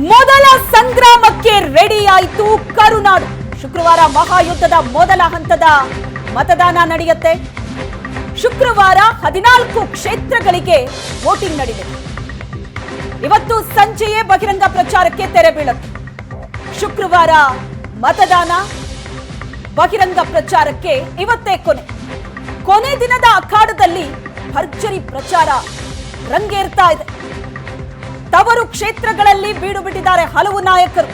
ಮೊದಲ ಸಂಗ್ರಾಮಕ್ಕೆ ರೆಡಿ ಆಯಿತು ಕರುನಾಡು. ಶುಕ್ರವಾರ ಮಹಾಯುದ್ಧದ ಮೊದಲ ಹಂತದ ಮತದಾನ ನಡೆಯುತ್ತೆ. ಶುಕ್ರವಾರ ಹದಿನಾಲ್ಕು ಕ್ಷೇತ್ರಗಳಿಗೆ ವೋಟಿಂಗ್ ನಡೆದಿದೆ ಇವತ್ತು ಸಂಜೆಯೇ ಬಹಿರಂಗ ಪ್ರಚಾರಕ್ಕೆ ತೆರೆ ಬೀಳುತ್ತೆ. ಶುಕ್ರವಾರ ಮತದಾನ, ಬಹಿರಂಗ ಪ್ರಚಾರಕ್ಕೆ ಇವತ್ತೇ ಕೊನೆ. ಕೊನೆ ದಿನದ ಅಖಾಡದಲ್ಲಿ ಭರ್ಜರಿ ಪ್ರಚಾರ ರಂಗೇರ್ತಾ ಇದೆ. ತವರು ಕ್ಷೇತ್ರಗಳಲ್ಲಿ ಬೀಡು ಬಿಟ್ಟಿದ್ದಾರೆ ಹಲವು ನಾಯಕರು.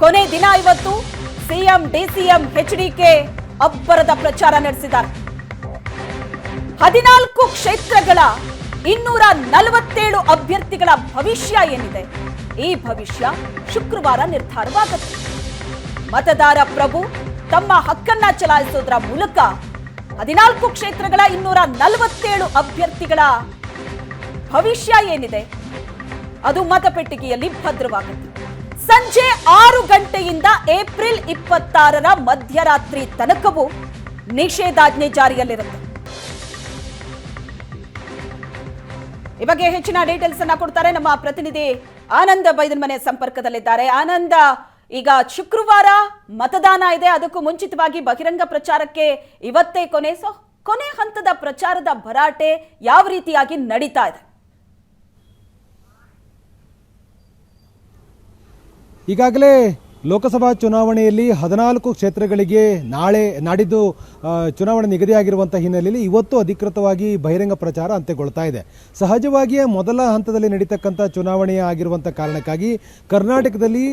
ಕೊನೆ ದಿನ ಇವತ್ತು ಸಿಎಂ, ಡಿಸಿಎಂ ಎಚ್ಡಿಕೆ ಅಬ್ಬರದ ಪ್ರಚಾರ ನಡೆಸಿದ್ದಾರೆ. ಹದಿನಾಲ್ಕು ಕ್ಷೇತ್ರಗಳ ಇನ್ನೂರ ನಲವತ್ತೇಳು ಅಭ್ಯರ್ಥಿಗಳ ಭವಿಷ್ಯ ಏನಿದೆ? ಈ ಭವಿಷ್ಯ ಶುಕ್ರವಾರ ನಿರ್ಧಾರವಾಗುತ್ತೆ. ಮತದಾರ ಪ್ರಭು ತಮ್ಮ ಹಕ್ಕನ್ನ ಚಲಾಯಿಸೋದ್ರ ಮೂಲಕ ಹದಿನಾಲ್ಕು ಕ್ಷೇತ್ರಗಳ ಇನ್ನೂರ ನಲವತ್ತೇಳು ಅಭ್ಯರ್ಥಿಗಳ ಭವಿಷ್ಯ ಏನಿದೆ? ಅದು ಮತಪೆಟ್ಟಿಗೆಯಲ್ಲಿ ಭದ್ರವಾಗುತ್ತೆ. ಸಂಜೆ ಆರು ಗಂಟೆಯಿಂದ ಏಪ್ರಿಲ್ ಇಪ್ಪತ್ತಾರರ ಮಧ್ಯರಾತ್ರಿ ತನಕವೂ ನಿಷೇಧಾಜ್ಞೆ ಜಾರಿಯಲ್ಲಿರುತ್ತೆ. ಈ ಬಗ್ಗೆ ಹೆಚ್ಚಿನ ಡೀಟೇಲ್ಸ್ ಅನ್ನ ಕೊಡ್ತಾರೆ ನಮ್ಮ ಪ್ರತಿನಿಧಿ ಆನಂದ ಬೈದನ್ ಮನೆ ಸಂಪರ್ಕದಲ್ಲಿದ್ದಾರೆ. ಆನಂದ, ಈಗ ಶುಕ್ರವಾರ ಮತದಾನ ಇದೆ. ಅದಕ್ಕೂ ಮುಂಚಿತವಾಗಿ ಬಹಿರಂಗ ಪ್ರಚಾರಕ್ಕೆ ಇವತ್ತೇ ಕೊನೆ. ಸೊ ಕೊನೆ ಹಂತದ ಪ್ರಚಾರದ ಭರಾಟೆ ಯಾವ ರೀತಿಯಾಗಿ ನಡೀತಾ ಇದೆ? ಈಗಾಗಲೇ ಲೋಕಸಭಾ ಚುನಾವಣೆಯಲ್ಲಿ ಹದಿನಾಲ್ಕು ಕ್ಷೇತ್ರಗಳಿಗೆ ನಾಳೆ ನಾಡಿದ್ದು ಚುನಾವಣೆ ನಿಗದಿಯಾಗಿರುವಂಥ ಹಿನ್ನೆಲೆಯಲ್ಲಿ ಇವತ್ತು ಅಧಿಕೃತವಾಗಿ ಬಹಿರಂಗ ಪ್ರಚಾರ ಅಂತ್ಯಗೊಳ್ತಾ ಇದೆ. ಸಹಜವಾಗಿಯೇ ಮೊದಲ ಹಂತದಲ್ಲಿ ನಡೀತಕ್ಕಂಥ ಚುನಾವಣೆ ಆಗಿರುವಂಥ ಕಾರಣಕ್ಕಾಗಿ ಕರ್ನಾಟಕದಲ್ಲಿ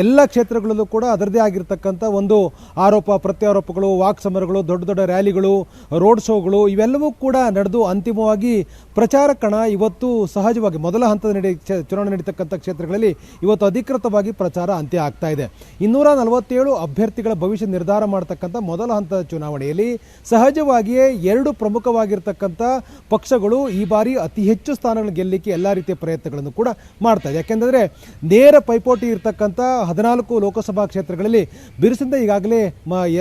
ಎಲ್ಲ ಕ್ಷೇತ್ರಗಳಲ್ಲೂ ಕೂಡ ಅದರದೇ ಆಗಿರ್ತಕ್ಕಂಥ ಒಂದು ಆರೋಪ, ಪ್ರತ್ಯಾರೋಪಗಳು ವಾಕ್ ಸಮರಗಳು ದೊಡ್ಡ ದೊಡ್ಡ ರ್ಯಾಲಿಗಳು, ರೋಡ್ ಶೋಗಳು, ಇವೆಲ್ಲವೂ ಕೂಡ ನಡೆದು ಅಂತಿಮವಾಗಿ ಪ್ರಚಾರ ಕಣ ಇವತ್ತು ಸಹಜವಾಗಿ ಮೊದಲ ಹಂತದ ನಡೆ ಚುನಾವಣೆ ನಡೀತಕ್ಕಂಥ ಕ್ಷೇತ್ರಗಳಲ್ಲಿ ಇವತ್ತು ಅಧಿಕೃತವಾಗಿ ಪ್ರಚಾರ ಅಂತ್ಯ ಆಗ್ತಾ ಇದೆ. ಇನ್ನೂರ ನಲವತ್ತೇಳು ಅಭ್ಯರ್ಥಿಗಳ ಭವಿಷ್ಯ ನಿರ್ಧಾರ ಮಾಡತಕ್ಕಂಥ ಮೊದಲ ಹಂತದ ಚುನಾವಣೆಯಲ್ಲಿ ಸಹಜವಾಗಿಯೇ ಎರಡು ಪ್ರಮುಖವಾಗಿರ್ತಕ್ಕಂಥ ಪಕ್ಷಗಳು ಈ ಬಾರಿ ಅತಿ ಹೆಚ್ಚು ಸ್ಥಾನಗಳನ್ನು ಗೆಲ್ಲಲಿಕ್ಕೆ ಎಲ್ಲ ರೀತಿಯ ಪ್ರಯತ್ನಗಳನ್ನು ಕೂಡ ಮಾಡ್ತಾ ಇದೆ. ಯಾಕೆಂದರೆ ನೇರ ಪೈಪೋಟಿ ಇರ್ತಕ್ಕಂಥ ಹದಿನಾಲ್ಕು ಲೋಕಸಭಾ ಕ್ಷೇತ್ರಗಳಲ್ಲಿ ಬಿರುಸಿಂದ ಈಗಾಗಲೇ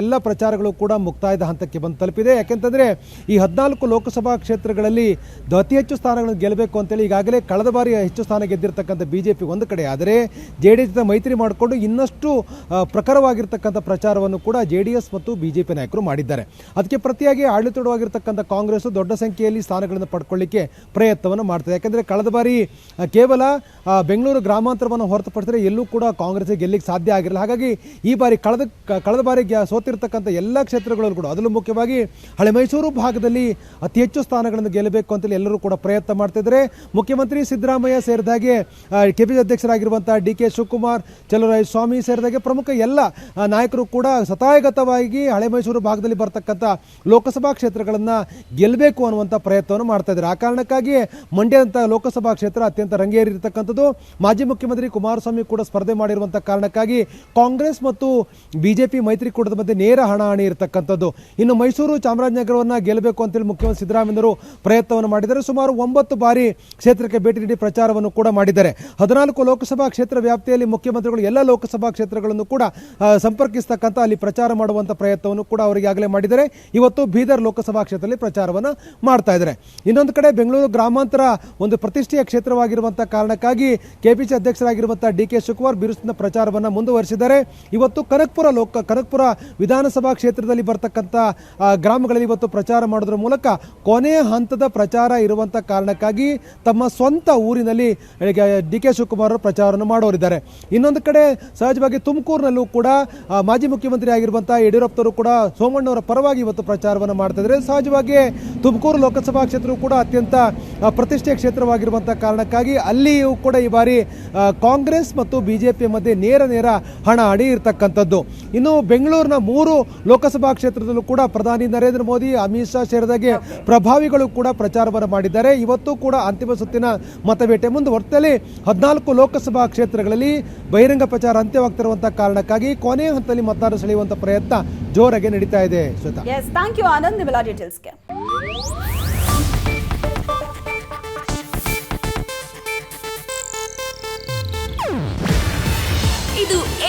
ಎಲ್ಲ ಪ್ರಚಾರಗಳು ಕೂಡ ಮುಕ್ತಾಯದ ಹಂತಕ್ಕೆ ಬಂದು ತಲುಪಿದೆ. ಯಾಕೆಂತಂದರೆ ಈ ಹದಿನಾಲ್ಕು ಲೋಕಸಭಾ ಕ್ಷೇತ್ರಗಳಲ್ಲಿ ಅತಿ ಹೆಚ್ಚು ಸ್ಥಾನಗಳನ್ನು ಗೆಲ್ಲಬೇಕು ಅಂತೇಳಿ ಈಗಾಗಲೇ ಕಳೆದ ಬಾರಿ ಹೆಚ್ಚು ಸ್ಥಾನ ಗೆದ್ದಿರತಕ್ಕಂಥ ಬಿ ಜೆ ಪಿ ಒಂದು ಕಡೆ. ಆದರೆ ಜೆ ಡಿ ಎಸ್ ಮೈತ್ರಿ ಮಾಡಿಕೊಂಡು ಇನ್ನಷ್ಟು ಪ್ರಖರವಾಗಿರ್ತಕ್ಕಂಥ ಪ್ರಚಾರವನ್ನು ಕೂಡ ಜೆ ಮತ್ತು ಬಿ ನಾಯಕರು ಮಾಡಿದ್ದಾರೆ. ಅದಕ್ಕೆ ಪ್ರತಿಯಾಗಿ ಆಡಳಿತವಾಗಿರ್ತಕ್ಕಂಥ ಕಾಂಗ್ರೆಸ್ ದೊಡ್ಡ ಸಂಖ್ಯೆಯಲ್ಲಿ ಸ್ಥಾನಗಳನ್ನು ಪಡ್ಕೊಳ್ಳಿಕ್ಕೆ ಪ್ರಯತ್ನವನ್ನು ಮಾಡ್ತದೆ. ಯಾಕೆಂದರೆ ಕಳೆದ ಬಾರಿ ಕೇವಲ ಬೆಂಗಳೂರು ಗ್ರಾಮಾಂತರವನ್ನು ಹೊರತುಪಡಿಸಿದರೆ ಎಲ್ಲೂ ಕೂಡ ಕಾಂಗ್ರೆಸ್ ಗೆಲ್ಲಿಕ್ಕೆ ಸಾಧ್ಯ ಆಗಿರಲಿಲ್ಲ ಹಾಗಾಗಿ ಈ ಬಾರಿ ಕಳೆದ ಕಳೆದ ಬಾರಿ ಸೋತಿರ್ತಕ್ಕಂಥ ಎಲ್ಲ ಕ್ಷೇತ್ರಗಳಲ್ಲೂ ಕೂಡ, ಅದರಲ್ಲೂ ಮುಖ್ಯವಾಗಿ ಹಳೆ ಮೈಸೂರು ಭಾಗದಲ್ಲಿ ಅತಿ ಹೆಚ್ಚು ಸ್ಥಾನಗಳನ್ನು ಗೆಲ್ಲಬೇಕು ಅಂತೇಳಿ ಎಲ್ಲರೂ ಕೂಡ ಪ್ರಯತ್ನ ಮಾಡ್ತಿದ್ದಾರೆ ಮುಖ್ಯಮಂತ್ರಿ ಸಿದ್ದರಾಮಯ್ಯ ಸೇರಿದಾಗೆ ಕೆಪಿ ಅಧ್ಯಕ್ಷರಾಗಿರುವಂಥ ಡಿ ಕೆ ಶಿವಕುಮಾರ್, ಚಲುವರಾಯ ಸ್ವಾಮಿ ಸೇರಿದಾಗೆ ಪ್ರಮುಖ ಎಲ್ಲ ನಾಯಕರು ಕೂಡ ಸತಾಯಗತವಾಗಿ ಹಳೆ ಮೈಸೂರು ಭಾಗದಲ್ಲಿ ಬರ್ತಕ್ಕಂಥ ಲೋಕಸಭಾ ಕ್ಷೇತ್ರಗಳನ್ನು ಗೆಲ್ಲಬೇಕು ಅನ್ನುವಂಥ ಪ್ರಯತ್ನವನ್ನು ಮಾಡ್ತಾ ಇದ್ದಾರೆ. ಆ ಕಾರಣಕ್ಕಾಗಿ ಮಂಡ್ಯದಂಥ ಲೋಕಸಭಾ ಕ್ಷೇತ್ರ ಅತ್ಯಂತ ರಂಗೇರಿರ್ತಕ್ಕಂಥದ್ದು. ಮಾಜಿ ಮುಖ್ಯಮಂತ್ರಿ ಕುಮಾರಸ್ವಾಮಿ ಕೂಡ ಸ್ಪರ್ಧೆ ಮಾಡಿರುವಂಥ ಕಾರಣಕ್ಕಾಗಿ ಕಾಂಗ್ರೆಸ್ ಮತ್ತು ಬಿಜೆಪಿ ಮೈತ್ರಿಕೂಟದ ಮಧ್ಯೆ ನೇರ ಹಣಾಹಣಿ ಇರತಕ್ಕಂಥದ್ದು. ಇನ್ನು ಮೈಸೂರು ಚಾಮರಾಜನಗರವನ್ನು ಗೆಲ್ಲಬೇಕು ಅಂತೇಳಿ ಮುಖ್ಯಮಂತ್ರಿ ಸಿದ್ದರಾಮಯ್ಯರು ಪ್ರಯತ್ನವನ್ನು ಮಾಡಿದ್ದಾರೆ. ಸುಮಾರು ಒಂಬತ್ತು ಬಾರಿ ಕ್ಷೇತ್ರಕ್ಕೆ ಭೇಟಿ ನೀಡಿ ಪ್ರಚಾರವನ್ನು ಕೂಡ ಮಾಡಿದ್ದಾರೆ. ಹದಿನಾಲ್ಕು ಲೋಕಸಭಾ ಕ್ಷೇತ್ರ ವ್ಯಾಪ್ತಿಯಲ್ಲಿ ಮುಖ್ಯಮಂತ್ರಿಗಳು ಎಲ್ಲ ಲೋಕಸಭಾ ಕ್ಷೇತ್ರಗಳನ್ನು ಕೂಡ ಸಂಪರ್ಕಿಸತಕ್ಕಂಥ ಅಲ್ಲಿ ಪ್ರಚಾರ ಮಾಡುವಂಥ ಪ್ರಯತ್ನವನ್ನು ಕೂಡ ಅವರಿಗೆ ಆಗಲೇ ಮಾಡಿದ್ದಾರೆ. ಇವತ್ತು ಬೀದರ್ ಲೋಕಸಭಾ ಕ್ಷೇತ್ರದಲ್ಲಿ ಪ್ರಚಾರವನ್ನು ಮಾಡ್ತಾ ಇದ್ದಾರೆ. ಇನ್ನೊಂದು ಕಡೆ ಬೆಂಗಳೂರು ಗ್ರಾಮಾಂತರ ಒಂದು ಪ್ರತಿಷ್ಠೆಯ ಕ್ಷೇತ್ರವಾಗಿರುವಂಥ ಕಾರಣಕ್ಕಾಗಿ ಕೆಪಿಸಿ ಅಧ್ಯಕ್ಷರಾಗಿರುವಂಥ ಡಿ ಕೆ ಶಿವಕುಮಾರ್ ಬಿರುಸಿನ ಪ್ರಚಾರವನ್ನು ಮುಂದುವರಿಸಿದ್ದಾರೆ. ಇವತ್ತು ಕನಕ್ಪುರ ಲೋಕ, ಕನಕ್ಪುರ ವಿಧಾನಸಭಾ ಕ್ಷೇತ್ರದಲ್ಲಿ ಬರ್ತಕ್ಕಂಥ ಗ್ರಾಮಗಳಲ್ಲಿ ಇವತ್ತು ಪ್ರಚಾರ ಮಾಡೋದ್ರ ಮೂಲಕ ಕೊನೆಯ ಹಂತದ ಪ್ರಚಾರ ಇರುವಂಥ ಕಾರಣಕ್ಕಾಗಿ ತಮ್ಮ ಸ್ವಂತ ಊರಿನಲ್ಲಿ ಡಿ ಕೆ ಶಿವಕುಮಾರ್ ಪ್ರಚಾರವನ್ನು ಮಾಡೋರಿದ್ದಾರೆ. ಇನ್ನೊಂದು ಕಡೆ ಸಹಜವಾಗಿ ತುಮಕೂರಿನಲ್ಲೂ ಕೂಡ ಮಾಜಿ ಮುಖ್ಯಮಂತ್ರಿ ಆಗಿರುವಂಥ ಯಡಿಯೂರಪ್ಪನವರು ಕೂಡ ಸೋಮಣ್ಣವರ ಪರವಾಗಿ ಇವತ್ತು ಪ್ರಚಾರವನ್ನು ಮಾಡ್ತಾ ಸಹಜವಾಗಿ ತುಮಕೂರು ಲೋಕಸಭಾ ಕ್ಷೇತ್ರವು ಕೂಡ ಅತ್ಯಂತ ಪ್ರತಿಷ್ಠೆಯ ಕ್ಷೇತ್ರವಾಗಿರುವಂಥ ಕಾರಣಕ್ಕಾಗಿ ಅಲ್ಲಿಯೂ ಕೂಡ ಈ ಬಾರಿ ಕಾಂಗ್ರೆಸ್ ಮತ್ತು ಬಿಜೆಪಿ ಮಧ್ಯೆ ನೇರ ನೇರ ಹಣ ಅಡಿ ಇರತಕ್ಕಂಥದ್ದು ಇನ್ನು ಬೆಂಗಳೂರಿನ ಮೂರು ಲೋಕಸಭಾ ಕ್ಷೇತ್ರದಲ್ಲೂ ಕೂಡ ಪ್ರಧಾನಿ ನರೇಂದ್ರ ಮೋದಿ, ಅಮಿತ್ ಶಾ ಸೇರಿದಾಗೆ ಪ್ರಭಾವಿಗಳು ಕೂಡ ಪ್ರಚಾರವನ್ನು ಮಾಡಿದ್ದಾರೆ. ಇವತ್ತು ಕೂಡ ಅಂತಿಮ ಸುತ್ತಿನ ಮತಬೇಟೆ. ಮುಂದುವರ್ತಲ್ಲಿ ಹದಿನಾಲ್ಕು ಲೋಕಸಭಾ ಕ್ಷೇತ್ರಗಳಲ್ಲಿ ಬಹಿರಂಗ ಪ್ರಚಾರ ಅಂತ್ಯವಾಗ್ತಿರುವಂಥ ಕಾರಣಕ್ಕಾಗಿ ಕೊನೆಯ ಹಂತದಲ್ಲಿ ಮತದಾರ ಸೆಳೆಯುವಂಥ ಪ್ರಯತ್ನ ಜೋರಾಗಿ ನಡೀತಾ ಇದೆ. ಶ್ವೇತಾ. Thank you Anand ಡೀಟೇಲ್ಸ್ಗೆ